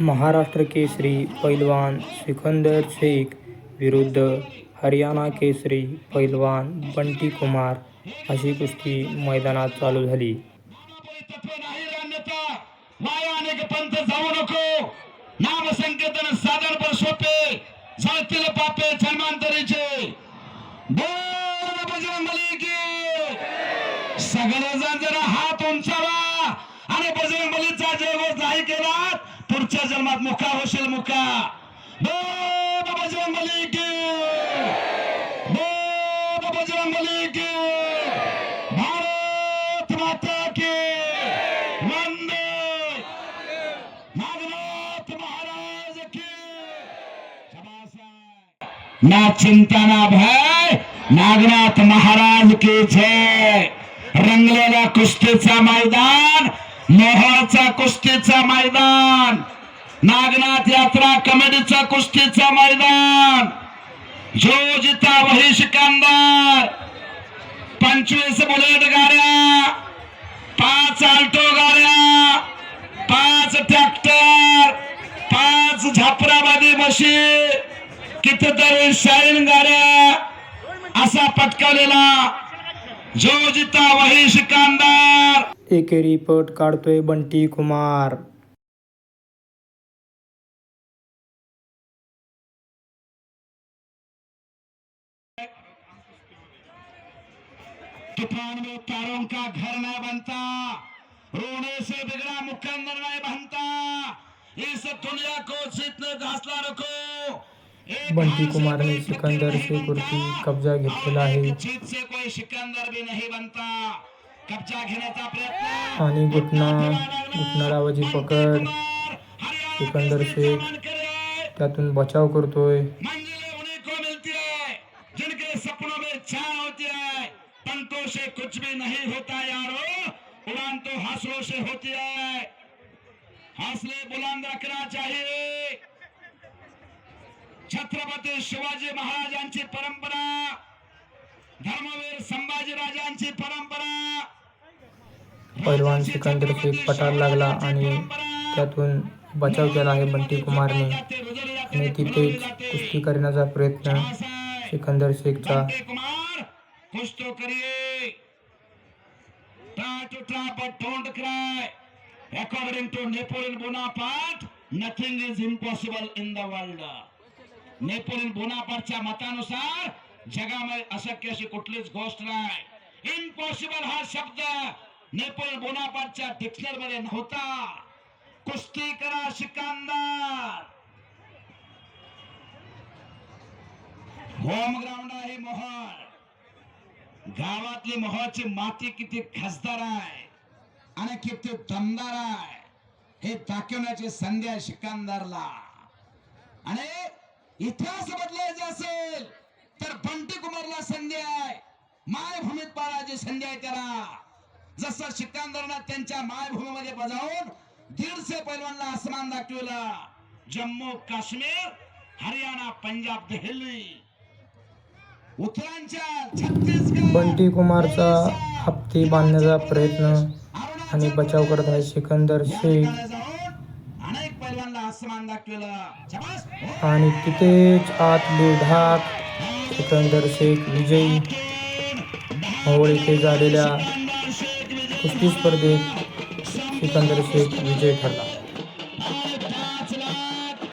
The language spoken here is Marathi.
महाराष्ट्र केसरी पैलवान सिकंदर शेख विरुद्ध हरियाणा केसरी पैलवान बंटी कुमार अशी कुस्ती मैदानात चालू झाली. सगळेजण पुढच्या जन्मात मुका होशील मुका बोल बजरंगबली की. बोल बजरंगबली की. भारत माता की. वंदे. नागनाथ महाराज की. ना चिंता ना भय नागनाथ महाराज की जय रंगलेल्या कुस्तीचा मैदान मोहरचा कुस्तीचा मैदान. नागनाथ यात्रा कमेडीचा कुस्तीचा मैदान. जो जिता वही सिकंदर पंचवीस बुलेट गाड्या. पाच आल्टो गाड्या. पाच ट्रॅक्टर. पाच झापराबादी मशी कितीतरी शाईन गाड्या. असा पटकावलेला जो जिता वही सिकंदर एकेरी पट काढतोय बंटी कुमार. तूफान में तारों का घर न बनता. रोने से बिगड़ा मुकंदर नहीं बनता इस दुनिया को जीतने का हौसला रखो. एक बंटी कुमारने सिकंदर शेखवरती कब्जा घेतलेला आहे एक जीत से कोई सिकंदर भी नहीं बनता। कब्जा घेण्याचा प्रयत्न आणि घुटना लावायची पकड. सिकंदर शेख त्यातून बचाव करतोय मंजिलें उन्हीं को मिलती है जिनके सपनों में जान होती पंतों से कुछ भी नहीं होता यारो। उड़ान तो हौसलों से होती है। हौसले बुलंद रखना चाहिए। छत्रपती शिवाजी महाराजांची परंपरा धर्मवीर संभाजी राजांची परंपरा पैलवान सिकंदर शेख पटाला लागला आणि त्यातून बचाव केला आहे बंटी कुमारने. आणि तिथेच कुस्ती करण्याचा प्रयत्न सिकंदर शेखचा कुछ तो करिए। to try but don't cry according to Napoleon Bonaparte, nothing is impossible in the world. Napoleon बोनापार्टच्या मतानुसार जगामध्ये अशक्य अशी कुठलीच गोष्ट नाही इम्पॉसिबल हा शब्द नेपोलियन बोनापार्टच्या डिक्शनरी मध्ये नव्हता कुस्ती करा सिकंदर होम ग्राउंड आहे मोहर गावातली मोहरची माती किती खासदार आहे आणि किती दमदार आहे हे दाखवण्याची संधी आहे आणि इतिहास बदलायचा असेल तर बंटी कुमारला संधी आहे. मायभूमीत पाळायची संधी आहे त्याला. जसं सिकंदरनं त्यांच्या मायभूमीमध्ये बजावून दीडशे पैलवानला आसमान दाखविला. जम्मू काश्मीर हरियाणा पंजाब दिल्ली. बंटी कुमारचा हप्ते बांधण्याचा प्रयत्न आणि बचाव करत आहे सिकंदर शेख. आणि तिथेच आत धाक सिकंदर शेख विजयी. मोहोळ येथे झालेल्या कुस्ती स्पर्धेत सिकंदर शेख विजयी ठरला.